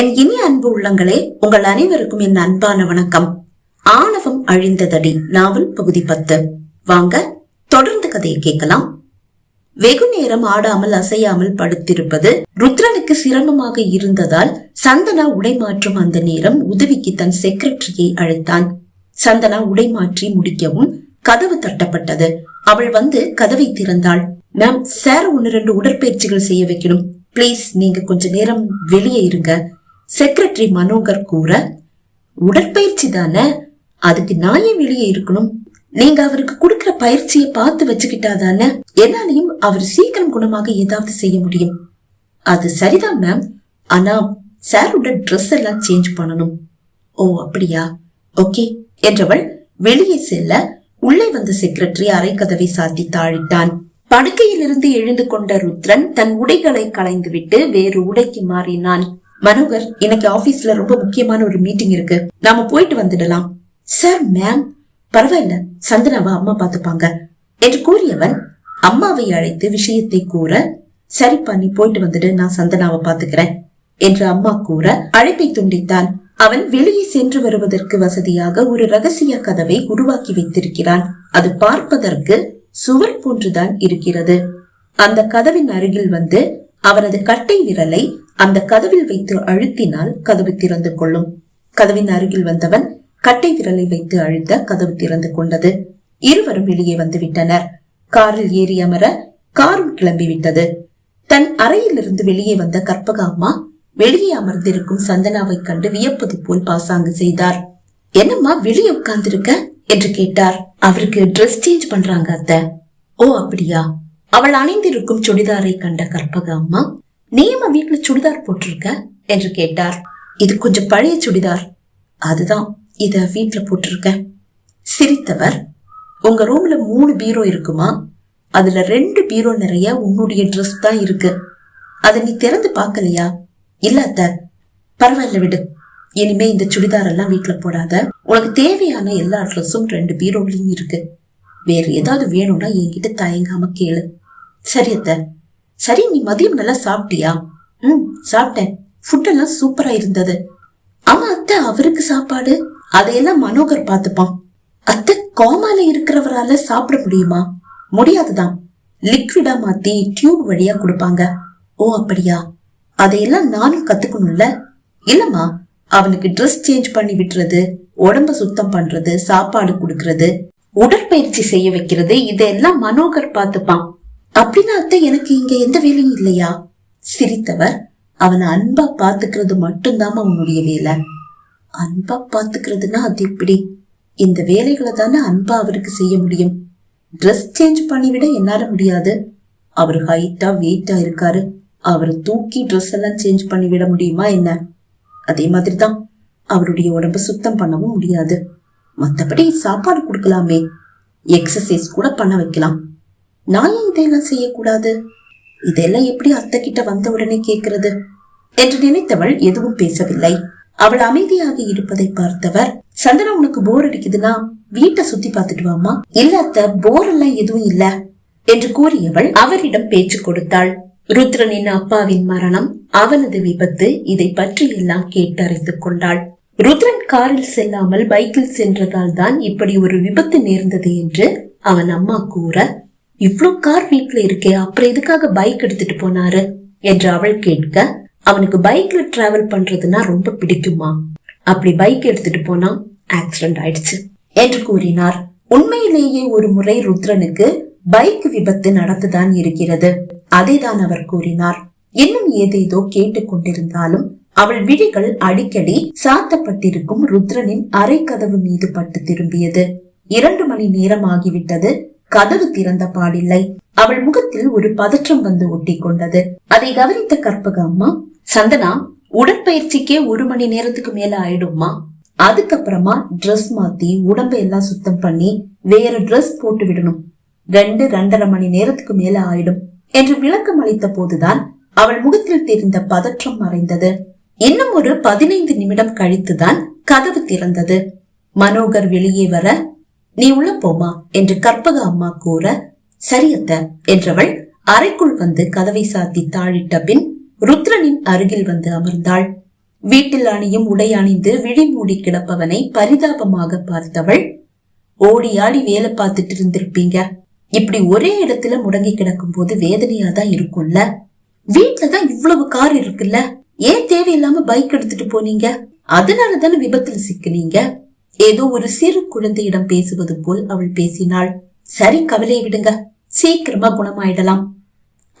என் இனி அன்பு உள்ளங்களே உங்கள் அனைவருக்கும் என் அன்பான வணக்கம். ஆணவம் அழிந்ததடி நாவல் பகுதி பத்து. வாங்க தொடர்ந்து கதையை கேட்கலாம். வெகு நேரம் ஆடாமல் அசையாமல் படுத்திருப்பது ருத்ரனுக்கு சிரமமாக இருந்ததால் சந்தனா உடை மாற்றும் அந்த நேரம் உதவிக்கு தன் செக்ரட்டரியை அழைத்தான். சந்தனா உடை மாற்றி முடிக்கவும் கதவு தட்டப்பட்டது. அவள் வந்து கதவை திறந்தாள். மேம் சார் ஒன்னு ரெண்டு உடற்பயிற்சிகள் செய்ய வைக்கணும். ப்ளீஸ் நீங்க கொஞ்ச நேரம் வெளியே இருங்க. செக்ரட்டரி மனோகர் கூற உடற்பயிற்சி தானே? அதுக்கு நாயே வெளியே இருக்கணும். நீங்க அவருக்கு கொடுக்கிற பயிற்சியை பார்த்து வச்சுக்கிட்டாதானே என்னாலையும் அவர் சீக்கிரம் குணமாக ஏதாவது செய்ய முடியும். அது சரிதான் மேம் ஆனா சாரோட ட்ரெஸ் எல்லாம் சேஞ்ச் பண்ணணும். ஓ அப்படியா? ஓகே. என்றவள் வெளியே செல்ல உள்ளே வந்த செக்ரட்டரி அரை கதவை சாத்தி தாழிட்டான். படுக்கையிலிருந்து எழுந்து கொண்ட ருத்ரன் தன் உடைகளை களைந்துவிட்டு வேறு உடைக்கு மாறினான். மனோகர் இன்னைக்கு ஆபீஸ்ல ரொம்ப முக்கியமான ஒரு மீட்டிங் இருக்கு. நாம போயிட்டு வந்துடலாம். சார் மேம் பரவாயில்ல. சந்தனாவை அம்மா பாத்துப்பாங்க என்று கூறியவன் அம்மாவை அழைத்து விஷயத்தை கூற சரிப்பா நீ போயிட்டு வந்துட்டு நான் சந்தனாவை பாத்துக்கிறேன் என்று அம்மா கூற அழைப்பை துண்டித்தான். அவன் வெளியே சென்று வருவதற்கு வசதியாக ஒரு ரகசிய கதவை உருவாக்கி வைத்திருக்கிறான். அது பார்ப்பதற்கு சுவர் போன்றுதான் இருக்கிறது. அந்த கதவின் அருகில் வந்து அவனது கட்டை விரலை அந்த கதவில் வைத்து அழுத்தினால் கதவு திறந்து கொள்ளும். கதவின் அருகில் வந்தவன் கட்டை விரலை வைத்து அழுத்த கதவு திறந்து கொண்டது. இருவரும் வெளியே வந்து விட்டனர் காரில் ஏறி அமர காரும் கிளம்பி விட்டது தன் அறையிலிருந்து வெளியே வந்த கற்பக அம்மா வெளியே அமர்ந்திருக்கும் சந்தனாவை கண்டு வியப்பது போல் பாசாங்கு செய்தார். என்னம்மா வெளியே உட்கார்ந்திருக்க? என்று கேட்டார். அவருக்கு ட்ரெஸ் சேஞ்ச் பண்றாங்க அத்தை. ஓ அப்படியா? அவள் அணிந்திருக்கும் சுடிதாரை கண்ட கற்பக அம்மா நீயம்மா வீட்டுல சுடிதார் போட்டிருக்க? என்று கேட்டார் இது கொஞ்சம் பழைய சுடிதார். அதுதான் இத வீட்டுல போட்டிருக்க. சிரித்தவர் உங்க ரூம்ல மூணு பீரோ இருக்குமா? அதுல ரெண்டு பீரோ நிறைய உன்னுடைய ட்ரெஸ் தான் இருக்கு. அதை நீ திறந்து பார்க்கலையா? இல்ல அத்த பரவாயில்ல விடு. இனிமே இந்த சுடிதார் எல்லாம் வீட்டுல போடாத. உனக்கு தேவையான எல்லா ட்ரெஸ்ஸும் ரெண்டு பீரோலையும் இருக்கு. வேற ஏதாவது வேணும்னா என்கிட்ட தயங்காம கேளு. சரி அத்த. சரி நீ மதியம் நல்லா சாப்பிட்டியா? ம் சாப்பிட்டேன். ஃபுட் எல்லாம் சூப்பரா இருந்தது. ஆமா அத்தை அவருக்கு சாப்பாடு. அதையெல்லாம் மனோகர் பார்த்துப்பான். அத்தை கோமால இருக்கிறவரால சாப்பிட முடியுமா? முடியாதுதான். லிக்விடா மாத்தி டியூப் வழியா கொடுப்பாங்க. ஓ அப்படியா? அதையெல்லாம் நானும் கத்துக்கணும்ல? இல்லம்மா அவனுக்கு ட்ரெஸ் சேஞ்ச் பண்ணி விட்டுறது உடம்ப சுத்தம் பண்றது சாப்பாடு கொடுக்கறது உடற்பயிற்சி செய்ய வைக்கிறது இதெல்லாம் மனோகர் பார்த்துப்பான். அப்படின்னா அத்தை எனக்கு இங்க எந்த வேலையும் இல்லையா? சிரித்தவர் அவனை அன்பா பாத்துக்கிறது மட்டும்தான் உன்னுடைய வேலை. அன்பா பாத்துக்கிறதுனா அது எப்படி? இந்த வேலைகளை தானே அன்பா அவருக்கு செய்ய முடியும். ட்ரெஸ் சேஞ்ச் பண்ணிவிட என்னால முடியாது. அவர் ஹைட்டா வெயிட்டா இருக்காரு. அவரை தூக்கி ட்ரெஸ் எல்லாம் சேஞ்ச் பண்ணி விட முடியுமா என்ன? அதே மாதிரி தான் அவருடைய உடம்ப சுத்தம் பண்ணவும் முடியாது. மற்றபடி சாப்பாடு கொடுக்கலாமே. எக்ஸசைஸ் கூட பண்ண வைக்கலாம். நான் ஏன் இதையெல்லாம் செய்யக்கூடாது? இதெல்லாம் எப்படி அத்தை கிட்ட வந்த உடனே கேட்கிறது? என்று நினைத்தவள் எதுவும் பேசவில்லை. அவள் அமைதியாக இருப்பதை பார்த்தவர் சந்தனா உனக்கு போர் அடிக்குதுன்னா வீட்டை சுத்தி பார்த்துட்டு வாமா இல்ல அத்த போர் எல்லாம் எதுவும் இல்ல என்று கூறியவள் அவரிடம் பேச்சு கொடுத்தாள். ருத்ரனின் அப்பாவின் மரணம் அவனது விபத்து இதை பற்றி எல்லாம் கேட்டறிந்து கொண்டாள். ருத்ரன் காரில் செல்லாமல் பைக்கில் சென்றதால் தான் இப்படி ஒரு விபத்து நேர்ந்தது என்று அவன் அம்மா கூற இவ்ளோ கார் வீட்டுல இருக்கே அப்புறம் எதுக்காக பைக் எடுத்துட்டு போனாரு? என்று அவள் கேட்க அவனுக்கு பைக்ல டிராவல் பண்றதுன்னா ரொம்ப பிடிக்குமா? அப்படி பைக் எடுத்துட்டு போனா ஆக்சிடென்ட் ஆயிடுச்சு என்று கூறினார். உண்மையிலேயே ஒரு முறை ருத்ரனுக்கு பைக் விபத்து நடந்துதான் இருக்கிறது. அதைதான் அவர் கூறினார். இன்னும் ஏதேதோ கேட்டுக்கொண்டிருந்தாலும் அவள் விழிகள் அடிக்கடி சாத்தப்பட்டிருக்கும் ருத்ரனின் அரை கதவு மீது பட்டு திரும்பியது. இரண்டு மணி நேரம் ஆகிவிட்டது. கதவு திறந்த பாடில்லை. அவள் முகத்தில் ஒரு பதற்றம் வந்து ஒட்டி கொண்டது அதை கவனித்த கற்பக அம்மா சந்தனா உடற்பயிற்சிக்கே ஒரு மணி நேரத்துக்கு மேல ஆயிடுமா அதுக்கப்புறமா ட்ரெஸ் மாத்தி உடம்பை எல்லாம் சுத்தம் பண்ணி வேற ட்ரெஸ் போட்டு விடணும். ரெண்டு ரெண்டரை மணி நேரத்துக்கு மேல ஆயிடும். என்று விளக்கம் அளித்த போதுதான் அவள் முகத்தில் தெரிந்த பதற்றம் மறைந்தது. இன்னும் ஒரு பதினைந்து நிமிடம் கழித்துதான் கதவு திறந்தது. மனோகர் வெளியே வர நீ உள்ள போமா? என்று கற்பக அம்மா கூற சரியத்த என்றவள் அறைக்குள் வந்து கதவை சாத்தி தாழிட்ட பின் ருத்ரனின் அருகில் வந்து அமர்ந்தாள். வீட்டில் அணியும் உடை அணிந்து விழி மூடி கிடப்பவனை பரிதாபமாக பார்த்தவள் ஓடி ஆடி வேலை பார்த்துட்டு இருந்திருப்பீங்க. இப்படி ஒரே இடத்துல முடங்கி கிடக்கும் போது வேதனையா தான் இருக்கும்ல? வீட்டுல தான் இவ்வளவு கார் இருக்குல்ல? ஏன் தேவையில்லாம பைக் எடுத்துட்டு போனீங்க? அதனால தானே விபத்துல சிக்கினீங்க? ஏதோ ஒரு சிறு குழந்தையிடம் பேசுவது போல் அவள் பேசினாள். சரி கவலையை விடுங்க. சீக்கிரமா குணமாயிடலாம்.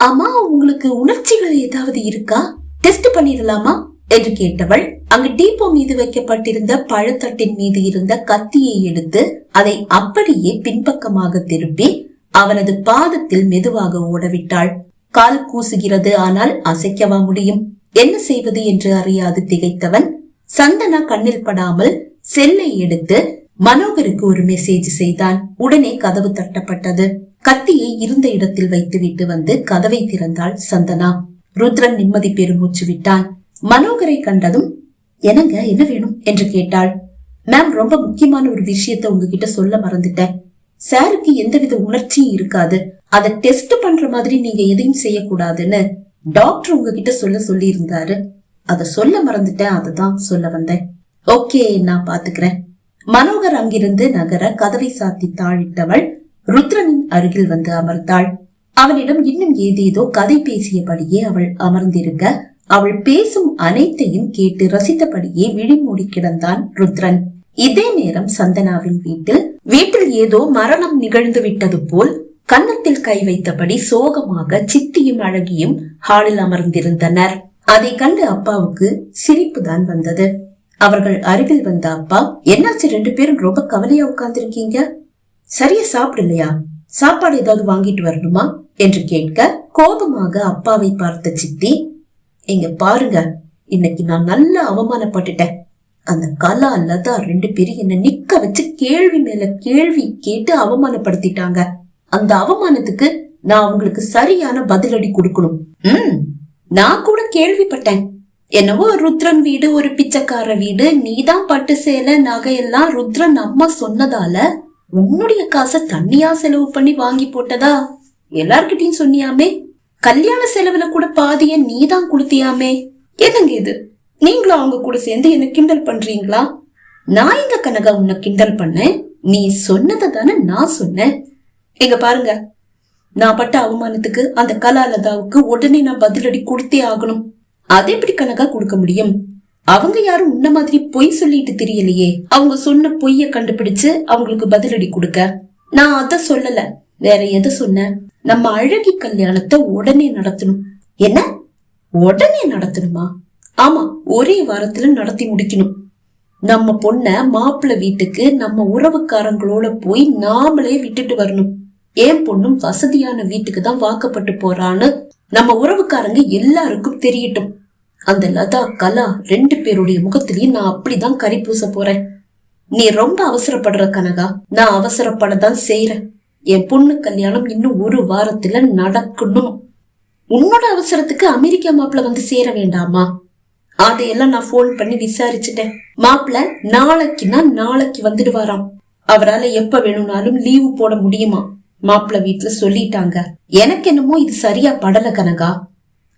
அம்மா உங்களுக்கு உணர்ச்சிகள் ஏதாவது இருக்கா? டெஸ்ட் பண்ணிடலாமா? என்று கேட்டவள் அங்கு டீப்போ மீது வைக்கப்பட்டிருந்த பழத்தட்டின் மீது இருந்த கத்தியை எடுத்து அதை அப்படியே பின்பக்கமாக திருப்பி அவனது பாதத்தில் மெதுவாக ஓடவிட்டாள். கால் கூசுகிறது ஆனால் அசைக்கவா முடியும்? என்ன செய்வது என்று அறியாது திகைத்தவன். சந்தனா கண்ணில் படாமல் செல்லை எடுத்து மனோகருக்கு ஒரு மெசேஜ் செய்தான் உடனே கதவு தட்டப்பட்டது. கத்தியை இருந்த இடத்தில் வைத்துவிட்டு வந்து கதவை திறந்தாள் சந்தனா. ருத்ரன் நிம்மதி பெருமூச்சு விட்டான். மனோகரை கண்டதும் எனங்க என்ன வேணும்? என்று கேட்டாள். மேம் ரொம்ப முக்கியமான ஒரு விஷயத்த உங்ககிட்ட சொல்ல மறந்துட்டேன். சாருக்கு எந்தவித உணர்ச்சியும் இருக்காது. அதை டெஸ்ட் பண்ற மாதிரி நீங்க எதையும் செய்யக்கூடாதுன்னு டாக்டர் உங்ககிட்ட சொல்ல சொல்லி இருந்தாரு அத சொல்ல மறந்துட்டேன் அததான் சொல்ல வந்தேன். ஓகே நான் பாத்துக்கிறேன். மனோகர் அங்கிருந்து நகர கதவை சாத்தி தாழிட்டவள் ருத்ரனின் அருகில் வந்து அமர்ந்தாள். அவனிடம் இன்னும் ஏதேதோ கதை பேசியபடியே அவள் அமர்ந்திருக்க அவள் பேசும் அனைத்தையும் கேட்டு ரசித்தபடியே விழிமூடி கிடந்தான் ருத்ரன். இதே நேரம் சந்தனாவின் வீட்டில் வீட்டில் ஏதோ மரணம் நிகழ்ந்து விட்டது போல் கன்னத்தில் கை வைத்தபடி சோகமாக சித்தியும் அழகியும் ஹாலில் அமர்ந்திருந்தனர். அதை கண்டு அப்பாவுக்கு சிரிப்பு தான் வந்தது. அவர்கள் அருகில் வந்த அப்பா என்னாச்சு ரெண்டு பேரும் ரொம்ப கவலையா உட்கார்ந்துருக்கீங்க? சரியா சாப்பிடலையா? சாப்பாடு ஏதாவது வாங்கிட்டு வரணுமா? என்று கேட்க கோபமாக அப்பாவை பார்த்த சித்தி இங்க பாருங்க இன்னைக்கு நான் நல்லா அவமானப்பட்டுட்டேன். அந்த கலா லதா ரெண்டு பேரும் என்ன நிக்க வச்சு கேள்வி மேல கேள்வி கேட்டு அவமானப்படுத்திட்டாங்க. அந்த அவமானத்துக்கு நான் அவங்களுக்கு சரியான பதிலடி கொடுக்கணும். ம் நான் கூட கேள்விப்பட்டேன். என்னவோ ருத்ரன் வீடு ஒரு பிச்சைக்கார வீடு. நீதான் பட்டு சேலை நகையெல்லாம் ருத்ரன் அம்மா சொன்னதால உன்னுடைய காசை தண்ணியா செலவு பண்ணி வாங்கி போட்டதா? எல்லார்கிட்டயும் சொன்னியாமே. கல்யாண செலவுல கூட பாதிய நீதான் கொடுத்தியாமே. என்னங்க இது? நீங்களும் அவங்க கூட சேர்ந்து என்ன கிண்டல் பண்றீங்களா? நான் எங்க கனகா உன்னை கிண்டல் பண்ணேன்? நீ சொன்னதை தானே நான் சொன்னேன். எங்க பாருங்க. நான் பட்ட அவமானத்துக்கு அந்த கலாலதாவுக்கு உடனே நான் பதிலடி கொடுத்தே ஆகணும். அதை எப்படி கணக்கா கொடுக்க முடியும்? அவங்க யாரும் உன்ன மாதிரி பொய் சொல்லிட்டு தெரியலையே. அவங்க சொன்ன பொய்ய கண்டுபிடிச்சு அவங்களுக்கு பதிலடி கொடுக்க. நான் அத சொல்லல. வேற எதை சொன்ன? நம்ம அழகி கல்யாணத்தை உடனே நடத்தணும். என்ன? உடனே நடத்தணுமா? ஆமா ஒரே வாரத்துல நடத்தி முடிக்கணும். நம்ம பொண்ண மாப்பிள்ள வீட்டுக்கு நம்ம உறவுக்காரங்களோட போய் நாமளே விட்டுட்டு வரணும். என் பொண்ணும் வசதியான வீட்டுக்கு தான் வாக்கப்பட்டு போறான்னு நம்ம உறவுக்காரங்க எல்லாருக்கும் தெரியட்டும். அந்த லதா கலா ரெண்டு பேருடைய முகத்திலையும் நான் அப்படிதான் கறி பூச போறேன். நீ ரொம்ப அவசரப்படுற கனகா. நான் அவசரப்படதான் செய்யறேன் என் பொண்ணு கல்யாணம் இன்னும் ஒரு வாரத்துல நடக்கணும். உன்னோட அவசரத்துக்கு அமெரிக்கா மாப்பிள்ள வந்து சேர வேண்டாமா? அதையெல்லாம் நான் போன் பண்ணி விசாரிச்சுட்டேன். மாப்பிள்ள நாளைக்குன்னா நாளைக்கு வந்துடுவாராம். அவரால் எப்ப வேணும்னாலும் லீவு போட முடியுமா? மாப்பிள்ள வீட்டுல சொல்லிட்டாங்க. எனக்கு என்னமோ இது சரியா படல கனகா.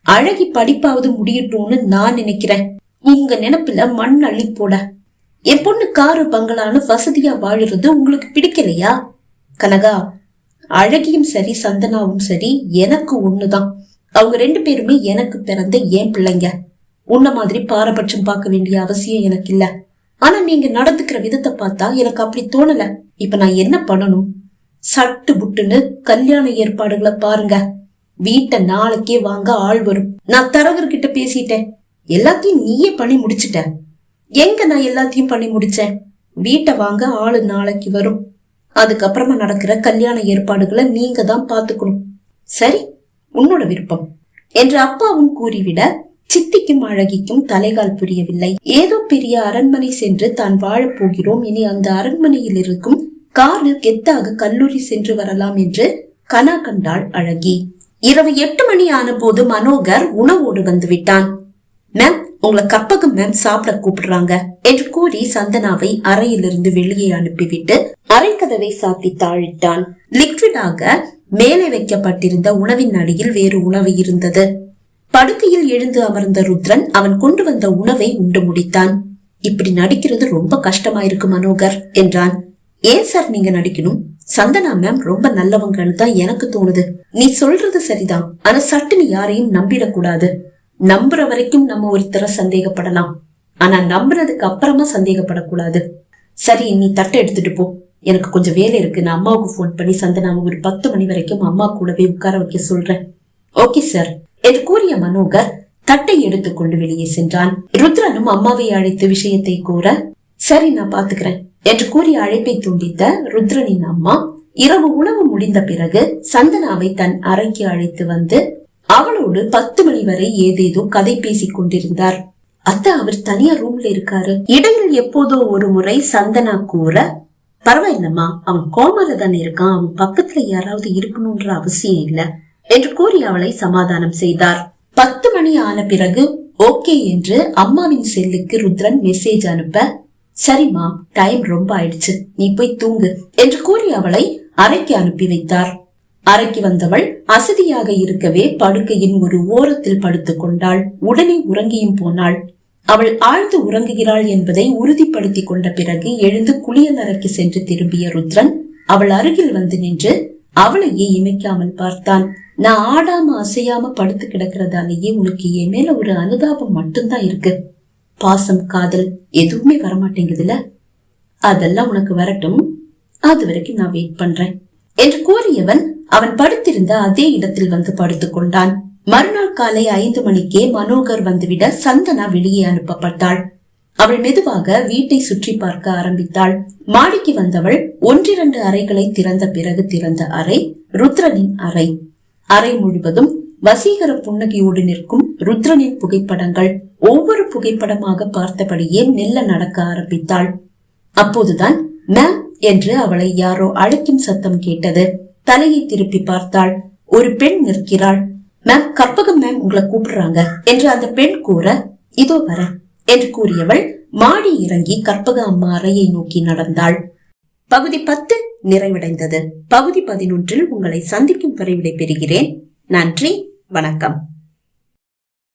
அழகி படிப்பாவது முடியட்டும்னு நான் நினைக்கிறேன். உங்க நினைப்புல மண் அள்ளி போட. என் பொண்ணு காரு பங்களான்னு வசதியா வாழுறது உங்களுக்கு பிடிக்கலையா? கனகா அழகியும் சரி சந்தனாவும் சரி எனக்கு ஒண்ணுதான். அவங்க ரெண்டு பேருமே எனக்கு பிறந்த ஏன் பிள்ளைங்க. உன்ன மாதிரி பாரபட்சம் பார்க்க வேண்டிய அவசியம் எனக்கு இல்ல. ஆனா நீங்க நடந்துக்கிற விதத்தை பார்த்தா எனக்கு அப்படி தோணல. இப்ப நான் என்ன பண்ணணும்? சட்டு புட்டுன்னு கல்யாண ஏற்பாடுகளை பாருங்க. வீட்டை நாளைக்கே வாங்க ஆள் வரும். நான் தரகர்கிட்ட பேசிட்டேன். எல்லாத்தையும் நீயே பண்ணி முடிச்சிட்ட. எங்க நான் எல்லாத்தையும் பண்ணி முடிச்சேன்? வீட்டை வாங்க ஆளு நாளைக்கு வரும். அதுக்கப்புறமா நடக்கிற கல்யாண ஏற்பாடுகளை நீங்க தான் பாத்துக்கணும் சரி உன்னோட விருப்பம். என்று அப்பாவும் கூறிவிட சித்திக்கும் அழகிக்கும் தலைகால் புரியவில்லை. ஏதோ பெரிய அரண்மனை சென்று தான் வாழப் போகிறோம். இனி அந்த அரண்மனையில் இருக்கும் காரில் கெத்தாக கல்லூரி சென்று வரலாம் என்று கனா கண்டாள் அழகி. இரவு எட்டு மணி ஆன போது மனோகர் உணவோடு வந்து விட்டான் மேம் உங்களை கப்பகம் மேம் சாப்பிட கூப்பிடுறாங்க என்று கூறி சந்தனாவை அறையிலிருந்து வெளியே அனுப்பிவிட்டு அரைக்கதவை சாத்தி தாழிட்டான். லிக்விடாக மேலே வைக்கப்பட்டிருந்த உணவின் அடியில் வேறு உணவு இருந்தது. படுக்கையில் எழுந்து அமர்ந்த ருத்ரன் அவன் கொண்டு வந்த உணவை உண்டு முடித்தான். இப்படி நடிக்கிறது ரொம்ப கஷ்டமாயிருக்கு மனோகர் என்றான். ஏன் சார் நீங்க நடிக்கணும்? சந்தனா மேம் ரொம்ப நல்லவங்கன்னு தான் எனக்கு தோணுது. நீ சொல்றது சரிதான். ஆனா சட்டுன்னு யாரையும் நம்பிடக்கூடாது. நம்புற வரைக்கும் நம்ம ஒருத்தரை சந்தேகப்படலாம். ஆனா நம்புறதுக்கு அப்புறமா சந்தேகப்படக்கூடாது. சரி நீ தட்டை எடுத்துட்டு போ. எனக்கு கொஞ்சம் வேலை இருக்கு. நான் அம்மாவுக்கு ஃபோன் பண்ணி சந்தனாவை ஒரு பத்து மணி வரைக்கும் அம்மா கூடவே உட்கார வைக்க சொல்றேன். ஓகே சார் என்று கூறிய மனோகர் தட்டை எடுத்துக்கொண்டு வெளியே சென்றான். ருத்ரனும் அம்மாவை அழைத்து விஷயத்தை கூற சரி நான் பாத்துக்கிறேன். என்று கூறி அழைப்பை துண்டித்த ருத்ரனின் அம்மா இரவு உணவு முடிந்த பிறகு சந்தனாவை தன் அறைக்கு அழைத்து வந்து அவளோடு பத்து மணி வரை ஏதேதோ கதை பேசிக் கொண்டிருந்தார். அத்தை அவர் தனியா ரூம்ல இருக்காரு. இடையில் எப்போதோ ஒரு முறை சந்தனா கூற பரவாயில்லம்மா அவன் கோமால தானே இருக்கான் அவன் பக்கத்துல யாராவது இருக்கணும்ன்ற அவசியம் இல்ல என்று கூறி அவளை சமாதானம் செய்தார். பத்து மணி ஆன பிறகு ஓகே என்று அம்மாவின் செல்லுக்கு ருத்ரன் மெசேஜ் அனுப்ப சரிம்மா டைம் ரொம்ப ஆயிடுச்சு. நீ போய் தூங்கு என்று கூறி அவளை அறைக்கு அனுப்பி வைத்தார். அறைக்கு வந்தவள் அசதியாக இருக்கவே படுக்கையின் ஒரு ஓரத்தில் படுத்துக் கொண்டாள். உடனே உறங்கியும் போனாள். அவள் ஆழ்ந்து உறங்குகிறாள் என்பதை உறுதிப்படுத்திக் கொண்ட பிறகு எழுந்து குளியல் அறைக்கு சென்று திரும்பிய ருத்ரன் அவள் அருகில் வந்து நின்று அவளையே இமைக்காமல் பார்த்தான். நான் ஆடாம அசையாம படுத்து கிடக்கிறதாலேயே உனக்கு என் மேல ஒரு அனுதாபம் மட்டும்தான் இருக்கு. பாசம் காதல் எதுவுமே வரமாட்டேங்குதுல அதெல்லாம் உனக்கு வரட்டும். அது வரைக்கும் நான் வெயிட் பண்றேன். என்று கூறியவன் அவன் படுத்திருந்த அதே இடத்தில் வந்து படுத்துக் கொண்டான். மறுநாள் காலை ஐந்து மணிக்கே மனோகர் வந்துவிட சந்தனா வெளியே அனுப்பப்பட்டாள். அவள் மெதுவாக வீட்டை சுற்றி பார்க்க ஆரம்பித்தாள். மாடிக்கு வந்தவள் ஒன்றிரண்டு அறைகளை திறந்த பிறகு திறந்த அறை ருத்ரனின் அறை. அறை முழுவதும் வசீகர புன்னகையோடு நிற்கும் ருத்ரனின் புகைப்படங்கள் ஒவ்வொரு புகைப்படமாக பார்த்தபடியே மெல்ல நடக்க ஆரம்பித்தாள். அப்போதுதான் மேம் என்று அவளை யாரோ அழைக்கும் சத்தம் கேட்டது. தலையை திருப்பி பார்த்தாள். ஒரு பெண் நிற்கிறாள். மேம் கற்பகம் மேம் உங்களை கூப்பிடுறாங்க. என்று அந்த பெண் கூற இதோ வர என்று கூறியவள் மாடி இறங்கி கற்பக அம்மா அறையை நோக்கி நடந்தாள். பகுதி பத்து நிறைவடைந்தது. பகுதி பதினொன்றில் உங்களை சந்திக்கும் வரை விடைபெறுகிறேன். நன்றி வணக்கம்.